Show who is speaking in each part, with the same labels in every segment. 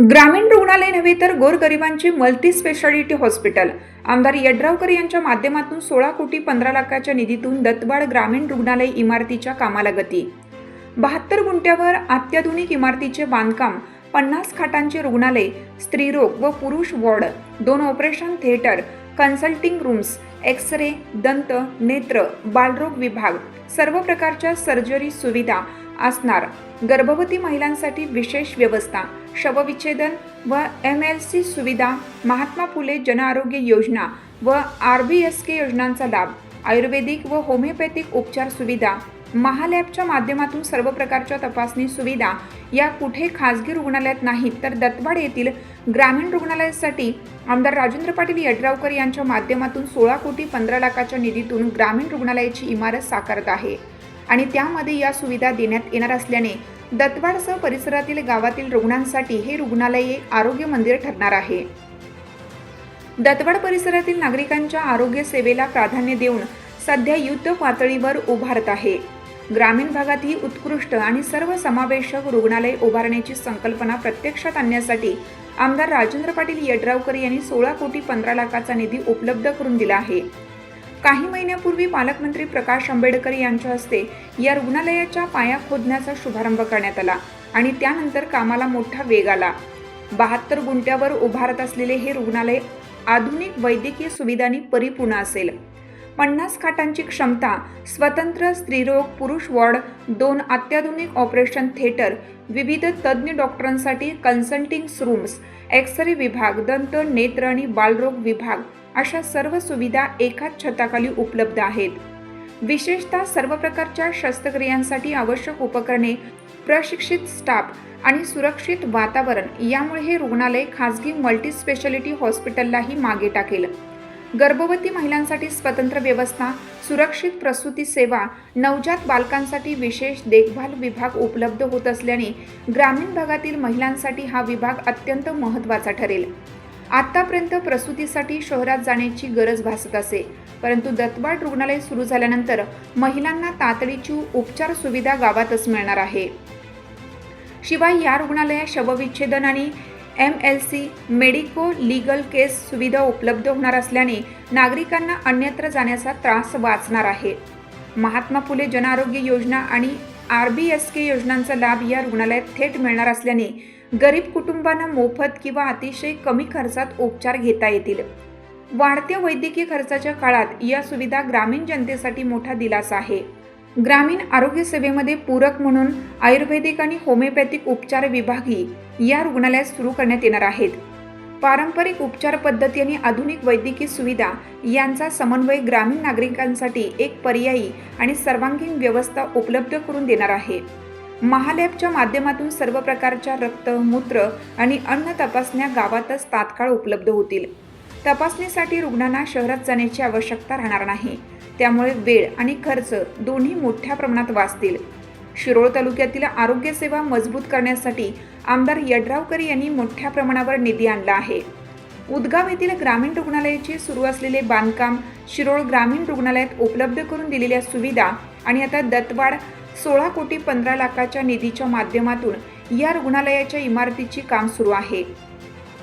Speaker 1: ग्रामीण रुग्णालय नव्हे तर गोरगरिबांचे मल्टी स्पेशालिटी हॉस्पिटल. आमदार यड्रावकर यांच्या माध्यमातून सोळा कोटी पंधरा लाखाच्या निधीतून दत्तवाड ग्रामीण रुग्णालय इमारतीच्या कामाला गती. बहात्तर गुंठ्यावर अत्याधुनिक इमारतीचे बांधकाम पन्नास खाटांचे रुग्णालय स्त्रीरोग व पुरुष वॉर्ड दोन operation theatre consulting rooms X ray दंत नेत्र बालरोग विभाग सर्व प्रकारच्या सर्जरी सुविधा असणार. गर्भवती महिलांसाठी विशेष व्यवस्था. शवविच्छेदन व एम एल सी सुविधा महात्मा फुले जनआरोग्य योजना व आर बी एस के योजनांचा लाभ आयुर्वेदिक व होमिओपॅथिक उपचार सुविधा महालॅबच्या माध्यमातून सर्व प्रकारच्या तपासणी सुविधा या कुठे खाजगी रुग्णालयात नाहीत तर दत्तवाड येथील ग्रामीण रुग्णालयासाठी आमदार राजेंद्र पाटील यड्रावकर यांच्या माध्यमातून सोळा कोटी पंधरा लाखाच्या निधीतून ग्रामीण रुग्णालयाची इमारत साकारत आहे. आणि त्यामध्ये या सुविधा देण्यात येणार असल्याने दत्तवाडसह परिसरातील गावातील रुग्णांसाठी हे रुग्णालय एक आरोग्य मंदिर ठरणार आहे. दत्तवाड परिसरातील नागरिकांच्या आरोग्य सेवेला प्राधान्य देऊन सध्या युद्ध पातळीवर उभारत आहे. ग्रामीण भागात ही उत्कृष्ट आणि सर्वसमावेशक रुग्णालय उभारण्याची संकल्पना प्रत्यक्षात आणण्यासाठी आमदार राजेंद्र पाटील यड्रावकर यांनी सोळा कोटी पंधरा लाखाचा निधी उपलब्ध करून दिला आहे. काही महिन्यापूर्वी पालकमंत्री प्रकाश आंबेडकर यांच्या हस्ते या रुग्णालयाच्या पाया खोदण्याचा शुभारंभ करण्यात आला आणि त्यानंतर कामाला मोठा वेग आला. बहात्तर गुंट्यावर उभारत असलेले हे रुग्णालय आधुनिक वैद्यकीय सुविधांनी परिपूर्ण असेल. पन्नास खाटांची क्षमता स्वतंत्र स्त्रीरोग पुरुष वॉर्ड दोन अत्याधुनिक ऑपरेशन थिएटर विविध तज्ज्ञ डॉक्टरांसाठी कन्सल्टिंग रूम्स एक्सरे विभाग दंत नेत्र आणि बालरोग विभाग अशा सर्व सुविधा एकाच छताखाली उपलब्ध आहेत. विशेषतः सर्व प्रकारच्या शस्त्रक्रियांसाठी आवश्यक उपकरणे प्रशिक्षित स्टाफ आणि सुरक्षित वातावरण यामुळे हे रुग्णालय खासगी मल्टी स्पेशालिटी हॉस्पिटललाही मागे टाकेल. गर्भवती महिलांसाठी स्वतंत्र व्यवस्था सुरक्षित प्रसूती सेवा नवजात बालकांसाठी विशेष देखभाल विभाग उपलब्ध होत असल्याने ग्रामीण भागातील महिलांसाठी हा विभाग अत्यंत महत्त्वाचा ठरेल. आतापर्यंत प्रसूतीसाठी शहरात जाण्याची गरज भासत असे. परंतु दत्तवाड रुग्णालय सुरू झाल्यानंतर महिलांना तातडीची उपचार सुविधा गावातच मिळणार आहे. शिवाय या रुग्णालयात शवविच्छेदन आणि M L C medico legal case सुविधा उपलब्ध होणार असल्याने नागरिकांना अन्यत्र जाण्याचा त्रास वाचणार आहे. महात्मा फुले जनआरोग्य योजना आणि आर बी एस के योजनांचा लाभ या रुग्णालयात थेट मिळणार असल्याने गरीब कुटुंबांना मोफत किंवा अतिशय कमी खर्चात उपचार घेता येतील. वाढत्या वैद्यकीय खर्चाच्या काळात या सुविधा ग्रामीण जनतेसाठी मोठा दिलासा आहे. ग्रामीण आरोग्य सेवेमध्ये पूरक म्हणून आयुर्वेदिक आणि होमिओपॅथिक उपचार विभागही या रुग्णालयात सुरू करण्यात येणार आहेत. पारंपरिक उपचार पद्धती आणि आधुनिक वैद्यकीय सुविधा यांचा समन्वय ग्रामीण नागरिकांसाठी एक पर्यायी आणि सर्वांगीण व्यवस्था उपलब्ध करून देणार आहे. महालॅबच्या माध्यमातून सर्व प्रकारच्या रक्त मूत्र आणि अन्न तपासण्या गावातच तात्काळ उपलब्ध होतील. तपासणीसाठी रुग्णांना शहरात जाण्याची आवश्यकता राहणार नाही. त्यामुळे वेळ आणि खर्च दोन्ही मोठ्या प्रमाणात वाचतील. शिरोळ तालुक्यातील आरोग्य सेवा मजबूत करण्यासाठी आमदार यड्रावकर यांनी मोठ्या प्रमाणावर निधी आणला आहे. उदगाव येथील ग्रामीण रुग्णालयाचे सुरू असलेले बांधकाम शिरोळ ग्रामीण रुग्णालयात उपलब्ध करून दिलेल्या सुविधा आणि आता दत्तवाड सोळा कोटी पंधरा लाखाच्या निधीच्या माध्यमातून या रुग्णालयाच्या इमारतीची काम सुरू आहे.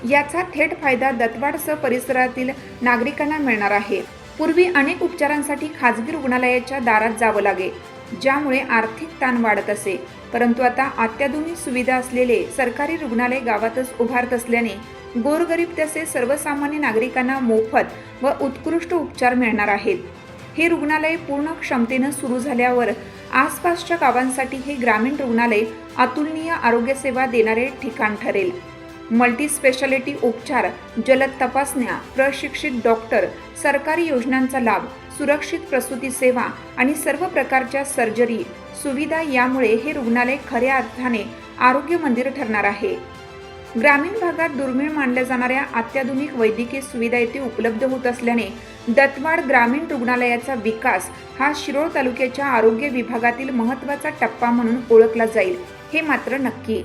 Speaker 1: याचा थेट फायदा दत्तवाडसह परिसरातील नागरिकांना मिळणार आहे. पूर्वी अनेक उपचारांसाठी खाजगी रुग्णालयाच्या दारात जावं लागे ज्यामुळे आर्थिक ताण वाढत असे. परंतु आता अत्याधुनिक सुविधा असलेले सरकारी रुग्णालय गावातच उभारत असल्याने गोरगरीब तसे सर्वसामान्य नागरिकांना मोफत व उत्कृष्ट उपचार मिळणार आहेत. हे रुग्णालय पूर्ण क्षमतेनं सुरू झाल्यावर आसपासच्या गावांसाठी हे ग्रामीण रुग्णालय अतुलनीय आरोग्यसेवा देणारे ठिकाण ठरेल. मल्टी स्पेशालिटी उपचार जलद तपासण्या प्रशिक्षित डॉक्टर सरकारी योजनांचा लाभ सुरक्षित प्रसूती सेवा आणि सर्व प्रकारच्या सर्जरी सुविधा यामुळे हे रुग्णालय खऱ्या अर्थाने आरोग्य मंदिर ठरणार आहे. ग्रामीण भागात दुर्मिळ मानल्या जाणाऱ्या अत्याधुनिक वैद्यकीय सुविधा येथे उपलब्ध होत असल्याने दत्तवाड ग्रामीण रुग्णालयाचा विकास हा शिरोळ तालुक्याच्या आरोग्य विभागातील महत्त्वाचा टप्पा म्हणून ओळखला जाईल हे मात्र नक्की.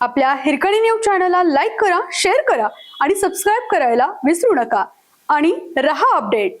Speaker 2: आपल्या हिरकणी न्यूज चॅनलला लाईक करा शेअर करा आणि सबस्क्राईब करायला विसरू नका. आणि रहा अपडेट.